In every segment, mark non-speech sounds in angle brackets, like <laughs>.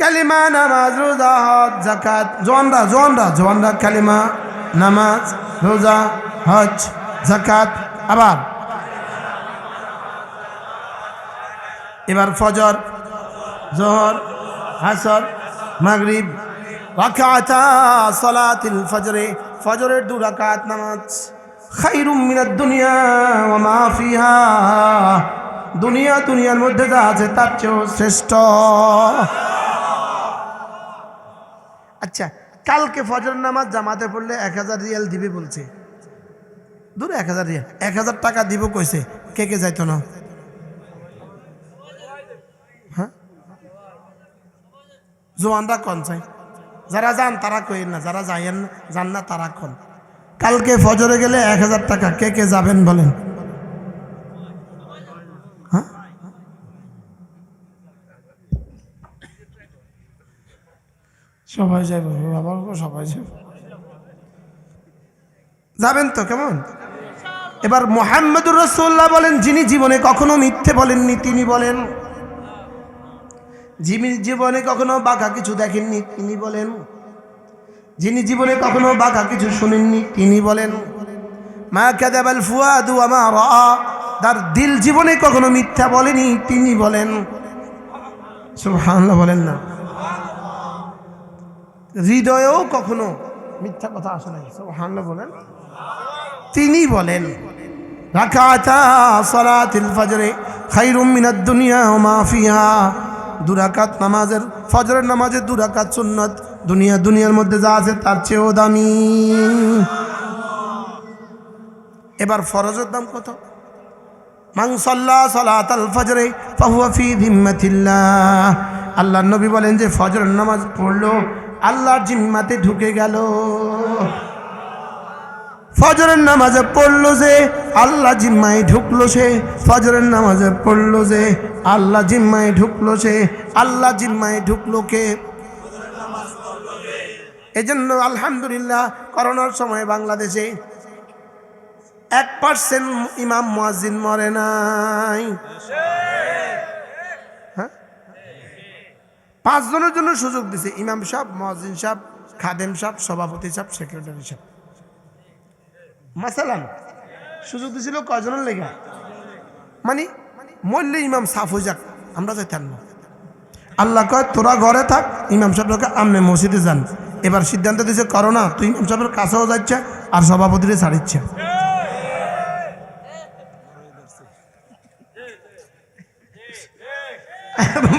কালিমা নামাজ, রোজা, হজ জাকাত জোয়ানরা জোয়ানরা জোয়ানরা কালিমা নামাজ, রোজা, হজ জাকাত আবার। এবার ফজর, জোহর হাসর মাগরিব রাকাতা সালাতিল ফজরে, ফজরের দু রাকাত নামাজ। খাইরুম মিনাদ দুনিয়া ওয়া মা ফিহা। দুনিয়া দুনিয়ার মধ্যে যা আছে তার চেয়েও শ্রেষ্ঠ। আচ্ছা কালকে ফজর নামাজ জামাতে পড়লে এক হাজার রিয়াল দিবে বলছে। দূরে এক হাজার রিয়াল, এক হাজার টাকা দিব কইছে, কে কে যাইতো না? হ্যাঁ? জোয়ানরা কন চাই? যারা যান তারা কইেন না, যারা যাইয়েন যান না তারা কন? কালকে ফজরে গেলে এক হাজার টাকা, কে কে যাবেন বলেন? সবাই যাবে বাবার সবাই যাবে যাবেন তো, কেমন? এবার মোহাম্মদুর রসোল্লাহ বলেন, যিনি জীবনে কখনো মিথ্যে বলেননি, তিনি বলেন, যিনি জীবনে কখনো বাঁকা কিছু দেখেননি, তিনি বলেন, যিনি জীবনে কখনো বাঁকা কিছু শুনেননি, তিনি বলেন, মা কাদাবাল ফুয়াদু আমার তার দিল জীবনে কখনো মিথ্যা বলেনি, তিনি বলেন। সব সুবহানাল্লাহ বলেন না। হৃদয়েও কখনো মিথ্যা কথা আসে নাই। সুবহানাল্লাহ বলেন। তিনি বলেন ফজরে দুনিয়া নামাজের নামাজের সুন্নত। দুনিয়া দুনিয়ার মধ্যে যা আছে তার চেয়েও দামি। এবার ফরজের দাম কত? সাল্লা সালাত আল ফজরে আল্লাহর নবী বলেন যে, ফজরের নামাজ পড়ল আল্লাহর জিম্মাতে ঢুকে গেল। ফজরের নামাজে পড়ল যে, আল্লাহ জিম্মায় ঢুকলো সে। ফজরের নামাজে পড়ল যে, আল্লাহ জিম্মায় ঢুকলো সে। আল্লাহ জিম্মায় ঢুকলো কে? এই জন্য আলহামদুলিল্লাহ, করোনার সময় বাংলাদেশে এক পার্সেন্ট ইমাম মুয়াজ্জিন মরে নাই। পাঁচজনের জন্য সুযোগ দিছে। ইমাম সাহেব, মুয়াজ্জিন সাহেব, খাদেম সাহেব, সভাপতি সাহেব, সেক্রেটারি সাহেব। মাসালান, সুযোগ দিছিল কয়জনের লেগা? মানে মরলে ইমাম সাফ হয়ে যাক, আমরা যাইতাম না। আল্লাহ কয়, তোরা ঘরে থাক, ইমাম সাহেবকে আমনে মসজিদে যান। এবার সিদ্ধান্ত দিছে, করো না, তুই ইমাম সাহেবের কাছেও যাচ্ছে আর সভাপতিরে ছাড়িচ্ছে।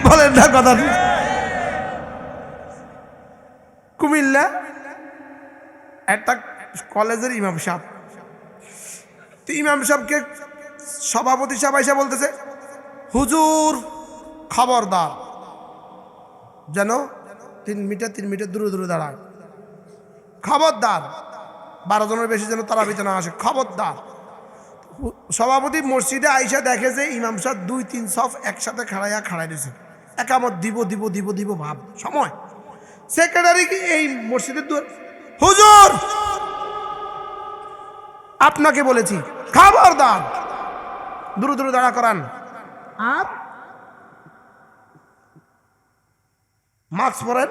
বলেন না কথা। কুমিল্লা, একটা কলেজের ইমাম সাহেব। তো ইমাম সাহেবকে সভাপতি সাহেব এসে বলতেছে, হুজুর, খবরদার, যেন তিন মিটার তিন মিটার দূরে দূরে দাঁড়ায়। খবরদার, বারো জনের বেশি যেন তারা না আসে, খবরদার। সভাপতি মসজিদে আইসা দেখে যে ইমাম সাহেব দুই, তিন সফ একসাথে খাড়াইয়া খাড়াই দিয়েছে একামত দিব দিব দিব দিব ভাব, সময়। সেক্রেটারি কি এই মসজিদের হুজুর! আপনাকে বলেছি খবরদার। দূরে দূরে দাঁড়া করান। আর মাস্ক পরেন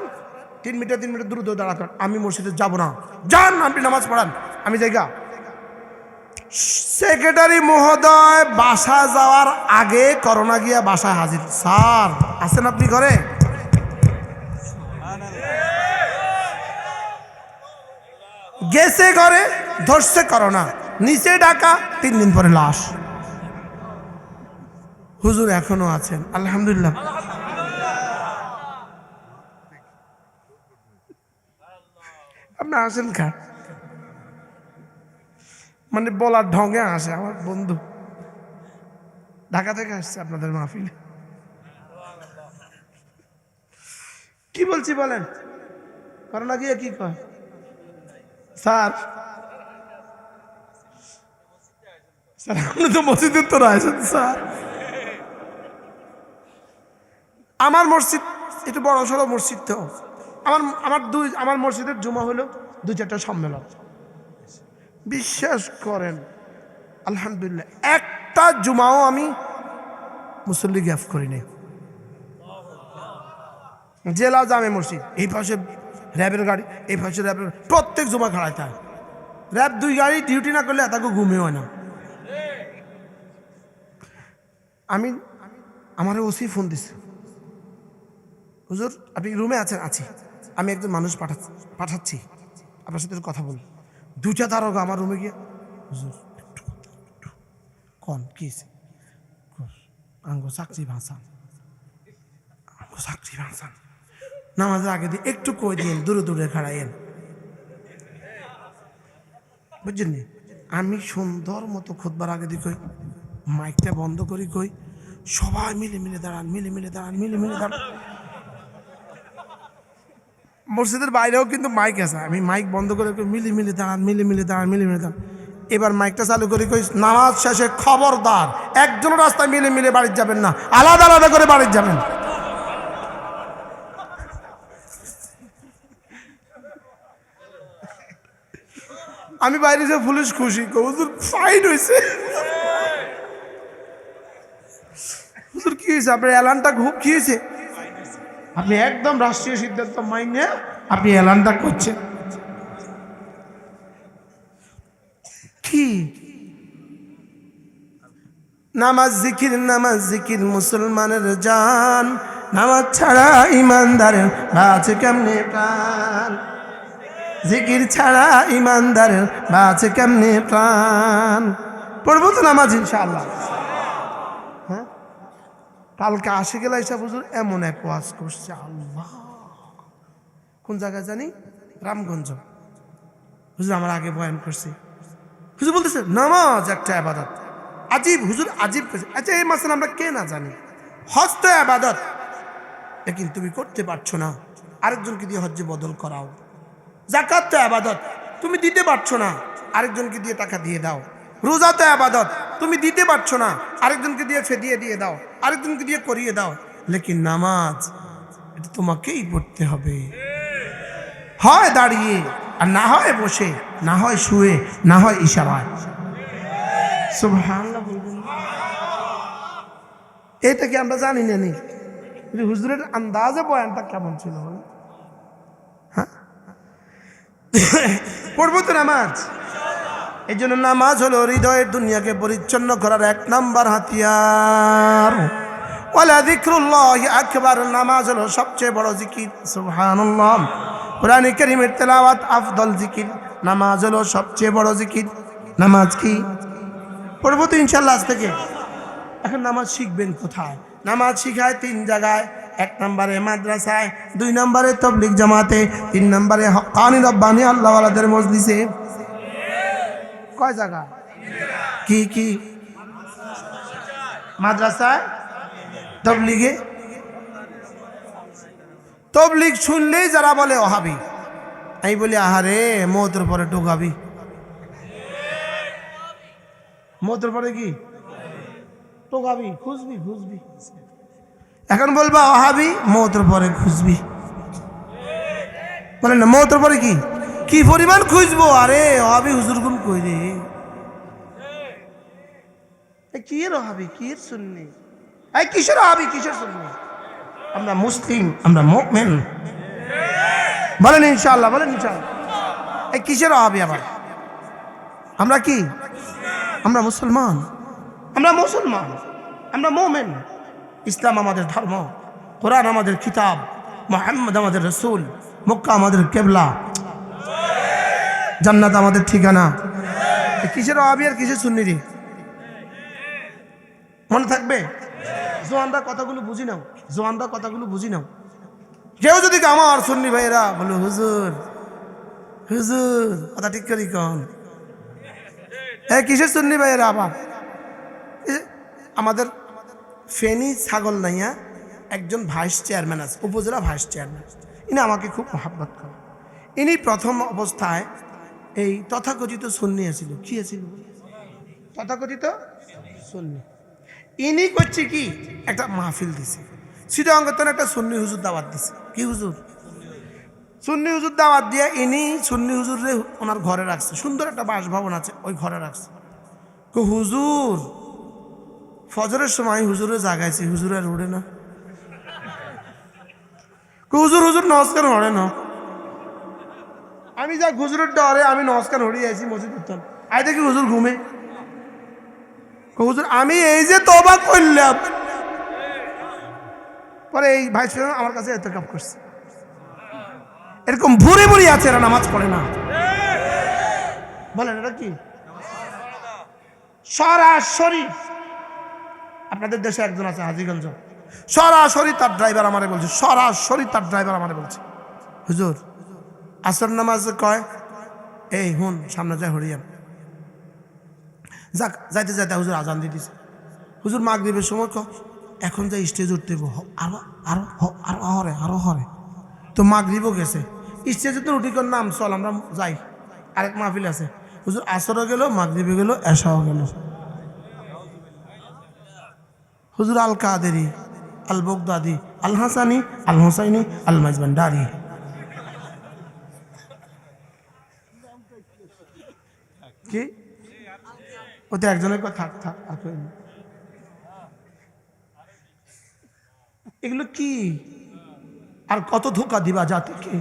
তিন মিটার তিন মিটার দূরে দূরে দাঁড়া করান। আমি মসজিদে যাব না। যান আপনি নামাজ পড়ান। আমি জায়গা। সেক্রেটারি মহোদয় বাসা যাওয়ার আগে করোনা গিয়া বাসায় হাজির। স্যার আছেন আপনি ঘরে? গেছে ঘরে, ধরছে করোনা। নিচে ডাকা, তিন দিন পরে লাশ। হুজুর এখনও আছেন, আলহামদুলিল্লাহ। আপনি আসেন খা মানে বলার ঢঙ্গে আসে, আমার বন্ধু। ঢাকা থেকে আসছে আপনাদের মাহফিলে। কি বলছি বলেন? করোনা গিয়ে কি কয়? স্যার। স্যার, আপনি তো মসজিদের তো আছেন, স্যার। আমার মসজিদ একটু বড় সড়ো মসজিদ তো। আমার আমার দুই, আমার মসজিদের জমা হলো দুই চারটা সম্মেলন। বিশ্বাস করেন, আলহামদুলিল্লাহ, একটা জুমাও আমি মুসল্লি গ্যাফ করিনি। জেলা জামে মসজিদ, এই পাশে র্যাবের গাড়ি, এই পাশে র্যাবের প্রত্যেক জমা খাড়ায় তাই র্যাব দুই গাড়ি ডিউটি না করলে তাকে হয় না। আমি, আমার ওসি ফোন দিছে। হুজুর, আপনি রুমে আছেন? আছি। আমি একজন মানুষ পাঠাচ্ছি পাঠাচ্ছি। আপনার সাথে কথা বলি। দুটা তারকা আমার রুমে গিয়ে, হুজুর। কন, কি আঙ্গো চাকরি ভাষান আঙ্গো চাকরি ভাষান নামাজের আগে দিয়ে একটু কই দিন দূরে দূরে খাড়াইয়েন। বুঝছেন আমি সুন্দর মতো খুদবার আগে দিয়ে কই, মাইকটা বন্ধ করি কই, সবাই মিলে মিলে দাঁড়ান, মিলে মিলে দাঁড়ান, মিলে মিলে দাঁড়ান। মসজিদের বাইরেও কিন্তু মাইক আছে। আমি মাইক বন্ধ করে কই, মিলে মিলে দাঁড়ান, মিলে মিলে দাঁড়ান, মিলে মিলে দাঁড়ান। এবার মাইকটা চালু করে কই, নামাজ শেষে খবরদার একজন রাস্তায় মিলে মিলে বাড়ির যাবেন না, আলাদা আলাদা করে বাড়ির যাবেন। আমি বাইরে যে পুলিশ খুশি হুজুর ফাইন হয়েছে হুজুর কি হয়েছে আপনার অ্যালানটা খুব কি হয়েছে আপনি একদম রাষ্ট্রীয় সিদ্ধান্ত মাইনে আপনি অ্যালানটা করছেন। কি? নামাজ জিকির নামাজ জিকির মুসলমানের জান। নামাজ ছাড়া ইমানদারের আছে কেমনে প্রাণ জিকির ছাড়া ইমানদারের বাঁচে কেমনে প্রাণ? পড়ব তো নামাজ ইনশাআল্লাহ। হ্যাঁ? কালকে আসে গেলে হুজুর এমন এক ওয়াজ করছে, আল্লাহ। কোন জায়গায় জানি? রামগঞ্জ। হুজুর, আমার আগে বয়ান করছি। হুজুর বলতেছে, নামাজ একটা আবাদত। আজিব, হুজুর আজিব করছে। আচ্ছা এই মাসে আমরা কে না জানি। হজ তো আবাদত। লেকিন তুমি করতে পারছ না। আরেকজনকে দিয়ে হজ্জে বদল করাও। জাকাত তো আবাদত। তুমি দিতে পারছ না, আরেকজনকে দিয়ে টাকা দিয়ে দাও। রোজা তো আবাদত, তুমি দিতে পারছ না, আরেকজনকে দিয়ে ফেদিয়ে দিয়ে দাও, আরেকজনকে দিয়ে করিয়ে দাও। লেকিন নামাজ, এটা তোমাকেই পড়তে হবে। হয় দাঁড়িয়ে, আর না হয় বসে, না হয় শুয়ে, না হয় ইশারায়। এটা কি আমরা জানি না নি? হুজুরের আন্দাজে বয়ানটা কেমন ছিল? <laughs> পড়ব তো নামাজ। এই জন্য নামাজ হলো হৃদয়ের দুনিয়াকে পরিচ্ছন্ন করার এক নাম্বার হাতিয়ার। নামাজ হলো সবচেয়ে বড় জিকির নামাজ সবচেয়ে বড় নামাজ কি? থেকে। এখন নামাজ শিখবেন কোথায়? নামাজ শিখায় তিন জায়গায়। এক নম্বরে মাদ্রাসায়, দুই নম্বরে তবলিক জামাতে, তিন নম্বরে হকানি রব্বানি আল্লাহওয়ালাদের মজলিসে। কয় জায়গা? কি কি? মাদ্রাসায়? তবলিগে? তবলিগ শুনলেই যারা বলে, অহাবি। আমি বলি, আহারে, মতের পরে টোকাবি মতের পরে কি? টোকাবি খুঁজবি খুঁজবি। এখন বলবা অহাবি মতের পরে খুঁজবি। বলেন না, মতের পরে কি? কি পরিমাণ খুঁজবো? আরে অহাবি হুজুর গুম কই রে? কি এর অহাবি কি এর শুননি এই কিসের অহাবি কিসের শুননি আমরা মুসলিম, আমরা মুমিন। বলেন ইনশাআল্লাহ বলেন ইনশাআল্লাহ। এই কিসের অহাবি আবার? আমরা কি? আমরা মুসলমান। আমরা মুসলমান, আমরা মোমেন। ইসলাম আমাদের ধর্ম, কোরআন আমাদের কিতাব, মোহাম্মদ আমাদের রসুল, মক্কা আমাদের কেবলা। জান্নাত আমাদের ঠিকানা। কিসের আবি আর কিসের সুন্নি রে? মনে থাকবে? জোয়ানরা কথাগুলো বুঝি নাও। জোয়ানরা কথাগুলো বুঝি নাও। কেউ যদি আমার সুন্নি ভাইরা বলো, হুজুর হুজুর, কথা ঠিক করি কন? এ কিসের সুন্নি ভাইয়েরা আবার আমাদের ফেনী ছাগল নাইয়া একজন ভাইস চেয়ারম্যান আছে, উপজেলা ভাইস চেয়ারম্যান ইনি আমাকে খুব মহাব্বত করে ইনি প্রথম অবস্থায় এই তথাকথিত সুন্নি আছিল। কি আছিল? তথাকথিত সুন্নি। ইনি করছে কি? একটা মাহফিল দিছে। শ্রীরঙ্গতন একটা সুন্নি হুজুর দাওয়াত দিছে। কি হুজুর? সুন্নি হুজুর দাওয়াত দিয়ে ইনি সুন্নি হুজুরে ওনার ঘরে রাখছে। সুন্দর একটা বাসভবন আছে, ওই ঘরে রাখছে। হুজুর ফজরের সময় হুজুরে জাগাইছি হুজুরের উড়ে না। হুজুর হুজুর নমস্কার হরে না। আমি যা হুজুরের ডরে, আমি নমস্কার হরিয়ে আছি মসজিদ উত্তম আই দেখি হুজুর ঘুমে। হুজুর, আমি এই যে তবা করলাম। পরে এই ভাই ছিল আমার কাছে এত কাপ করছে। এরকম ভুরি ভুরি আছে এরা, নামাজ পড়ে না। বলেন, এটা কি? সরাসরি। আপনাদের দেশে একজন আছে হাজিগঞ্জ সরাসরি তার ড্রাইভার আমারে বলছে, সরাসরি তার ড্রাইভার আমারে বলছে। হুজুর, আসর নামাজ কয়? এই হুন, সামনে যায় হরিয়াম যাক, যাইতে যাইতে হুজুর আজান দিয়ে দিছে। হুজুর মাগরিবের সময় ক এখন যে স্টেজ উঠতে আরও আরও আরও হরে আরও হরে তো মাগরিবও গেছে। স্টেজে তো উঠি নাম চল, আমরা যাই। আরেক মাহফিল আছে। হুজুর আসরও গেল মাগরিবে গেল এসাও গেল। হুজুর আল কাদেরি আল বগদাদি আল হাসানি আল হোসাইনি আল মাজবান্ডারি কি ওতে একজনের কথা, থাক থাক। এগুলো কি? আর কত ধোকা দিবা জাতিকে?